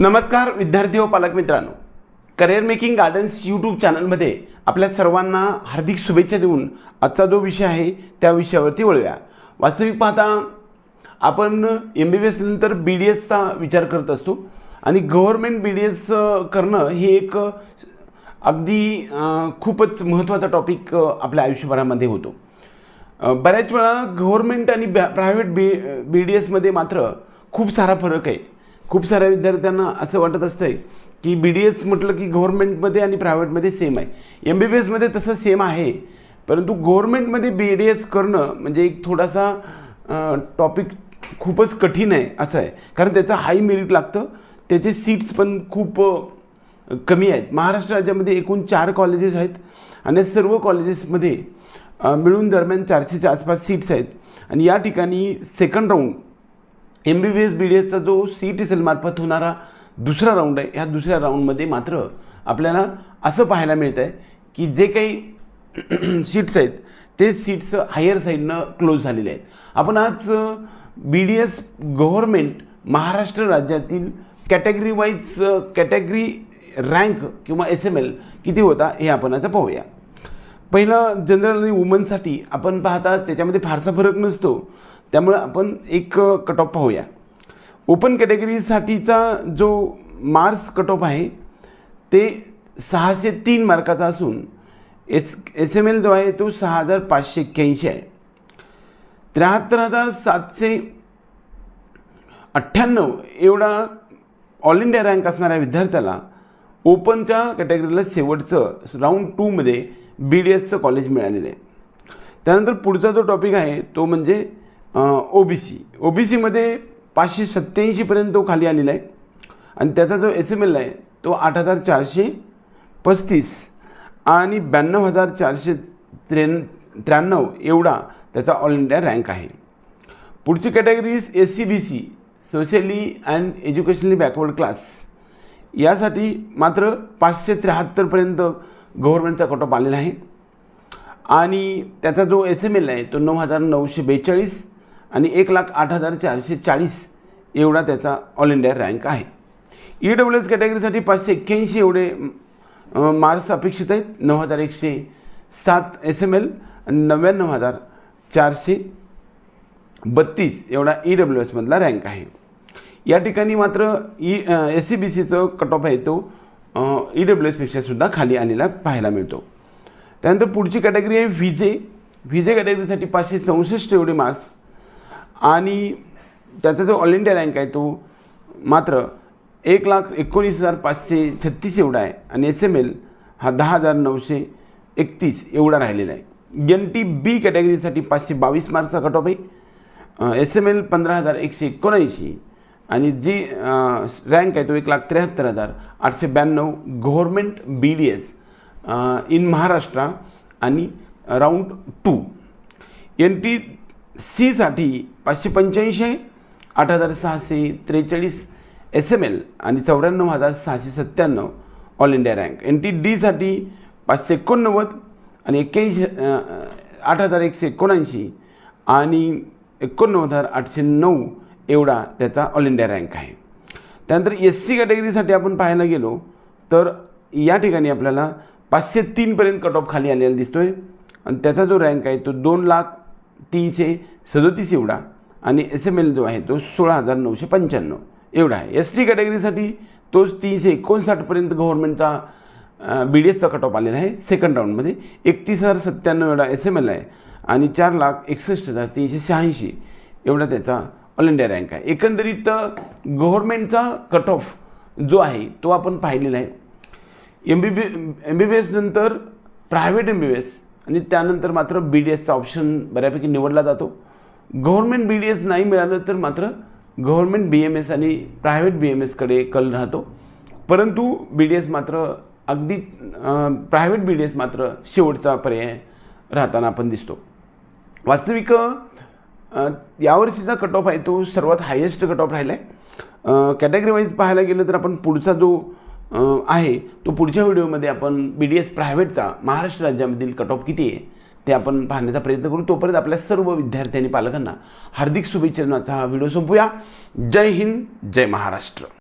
नमस्कार विद्यार्थी व पालक मित्रांनो. करिअर मेकिंग गार्डन्स यूट्यूब चॅनलमध्ये आपल्या सर्वांना हार्दिक शुभेच्छा देऊन आजचा जो विषय आहे त्या विषयावरती वळूया. वास्तविक पाहता आपण एम बी बी एस नंतर बी डी एसचा विचार करत असतो. आणि गव्हर्मेंट बी डी एस करणं हे एक अगदी खूपच महत्त्वाचा टॉपिक आपल्या आयुष्यभरामध्ये होतो. बऱ्याच वेळा गव्हर्मेंट आणि बॅ प्रायव्हेट बी बी डी एसमध्ये मात्र खूप सारा फरक आहे. खूप साऱ्या विद्यार्थ्यांना असं वाटत असतंय की बी डी एस म्हटलं की गव्हर्मेंटमध्ये आणि प्रायव्हेटमध्ये सेम आहे. एम बी बी एसमध्ये तसं सेम आहे. परंतु गव्हर्मेंटमध्ये बी डी एस करणं म्हणजे एक थोडासा टॉपिक खूपच कठीण आहे असं आहे. कारण त्याचं हाय मेरिट लागतं. त्याचे सीट्स पण खूप कमी आहेत. महाराष्ट्र राज्यामध्ये एकूण चार कॉलेजेस आहेत आणि सर्व कॉलेजेसमध्ये मिळून दरम्यान चारशेच्या आसपास सीट्स आहेत. आणि या ठिकाणी second round M B B S B D एसचा जो सी टी सेलमार्फत होणारा दुसरा राऊंड आहे ह्या दुसऱ्या राऊंडमध्ये मात्र आपल्याला असं पाहायला मिळतं आहे की जे काही सीट्स आहेत ते सीट्स हायर साईडनं क्लोज झालेले आहेत. आपण आज B D S government Maharashtra राज्यातील कॅटेगरी वाईज कॅटेगरी रँक किंवा एस एम एल किती होता हे आपण आता पाहूया. पहिलं जनरल आणि वुमनसाठी आपण पाहता त्याच्यामध्ये फारसा फरक नसतो. त्यामुळं आपण एक कट ऑफ पाहूया. ओपन कॅटेगरीसाठीचा जो मार्क्स कट ऑफ आहे ते सहाशे तीन मार्काचा असून एस एस एम एल जो आहे तो सहा हजार पाचशे एक्क्याऐंशी आहे. त्र्याहत्तर हजार सातशे अठ्ठ्याण्णव एवढा ऑल इंडिया रँक असणाऱ्या विद्यार्थ्याला ओपनच्या कॅटेगरीला शेवटचं राऊंड टूमध्ये बी डी एसचं कॉलेज मिळालेलं आहे. त्यानंतर पुढचा जो टॉपिक आहे तो म्हणजे O B C O B सीमध्ये पाचशे सत्त्याऐंशीपर्यंत तो खाली आलेला आहे. आणि त्याचा जो एस एम एल आहे तो आठ हजार चारशे पस्तीस आणि ब्याण्णव हजार चारशे त्रेन त्र्याण्णव एवढा त्याचा ऑल इंडिया रँक आहे. पुढची categories S C B C socially and educationally backward class यासाठी मात्र पाचशे त्र्याहत्तरपर्यंत गव्हर्नमेंटचा कट ऑफ आलेला आहे. आणि त्याचा जो एस एम एल आहे तो नऊ हजार नऊशे बेचाळीस आणि एक लाख आठ हजार चारशे चाळीस एवढा त्याचा ऑल इंडिया रँक आहे. ई डब्ल्यू एस कॅटेगरीसाठी पाचशे एक्क्याऐंशी एवढे मार्क्स अपेक्षित आहेत. नऊ हजार एकशे सात एस एम एल नव्याण्णव हजार चारशे बत्तीस एवढा ई डब्ल्यू एसमधला रँक आहे. या ठिकाणी मात्र ई एस सी बी सीचं कट ऑफ आहे तो ई डब्ल्यू एसपेक्षा सुद्धा खाली आलेला पाहायला मिळतो. त्यानंतर पुढची कॅटेगरी आहे व्हिजे व्हिजे कॅटेगरीसाठी पाचशे चौसष्ट एवढे मार्क्स आणि त्याचा जो ऑल इंडिया रँक आहे तो मात्र एक लाख एकोणीस हजार पाचशे छत्तीस एवढा आहे. आणि एस एम एल हा दहा हजार नऊशे एकतीस एवढा राहिलेला आहे. एन टी बी कॅटेगरीसाठी पाचशे बावीस मार्क्सचा कट ऑफ आहे. एस एम एल पंधरा हजार एकशे एकोणऐंशी आणि जी रँक आहे तो एक लाख त्र्याहत्तर हजार आठशे ब्याण्णव government B D S in Maharashtra आणि राऊंड टू एन टी सीसाठी पाचशे पंच्याऐंशी आहे आठ हजार सहाशे त्रेचाळीस एस एम एल आणि चौऱ्याण्णव हजार सहाशे सत्त्याण्णव all India rank N T डीसाठी पाचशे एकोणनव्वद आणि एक्क्याऐंशी आठ हजार एकशे एकोणऐंशी आणि एकोणनव्वद हजार आठशे नऊ एवढा त्याचा ऑल इंडिया रँक आहे. त्यानंतर एस सी कॅटेगरीसाठी आपण पाहायला गेलो तर या ठिकाणी आपल्याला पाचशे तीनपर्यंत कट ऑफ खाली आलेला दिसतो आहे आणि त्याचा जो रँक आहे तो दोन लाख तीनशे सदोतीस एवढा आणि एस एम एल जो आहे तो सोळा हजार नऊशे पंच्याण्णव. एवढा आहे. एस टी कॅटेगरीसाठी तोच तीनशे एकोणसाठपर्यंत गव्हर्नमेंटचा बी डी एसचा कट ऑफ आलेला आहे. सेकंड राऊंडमध्ये एकतीस हजार सत्त्याण्णव एवढा एस एम एल आहे आणि चार लाख एकसष्ट हजार तीनशे शहाऐंशी एवढा त्याचा ऑल इंडिया रँक आहे. एकंदरीत गव्हर्नमेंटचा कट ऑफ जो आहे तो आपण पाहिलेला आहे. M B B M B B एसनंतर private M B B S आणि त्यानंतर मात्र बी डी एसचा ऑप्शन बऱ्यापैकी निवडला जातो. गव्हर्नमेंट बी डी एस नाही मिळालं तर मात्र गव्हर्नमेंट बी एम एस आणि प्रायव्हेट बी एम एसकडे कल राहतो. परंतु बी डी एस मात्र अगदी प्रायव्हेट बी डी एस मात्र शेवटचा पर्याय राहताना आपण दिसतो. वास्तविक यावर्षीचा कट ऑफ आहे तो सर्वात हायेस्ट कट ऑफ राहिला आहे कॅटेगरी वाईज पाहायला गेलं तर आपण पुढचा जो आहे. तो पुढच्या व्हिडिओमध्ये आपण बी डी एस प्रायव्हेटचा महाराष्ट्र राज्यामधील कट ऑफ किती आहे ते आपण पाहण्याचा प्रयत्न करू. तोपर्यंत आपल्या सर्व विद्यार्थी आणि पालकांना हार्दिक शुभेच्छा हा व्हिडिओ संपूया. जय हिंद जय महाराष्ट्र.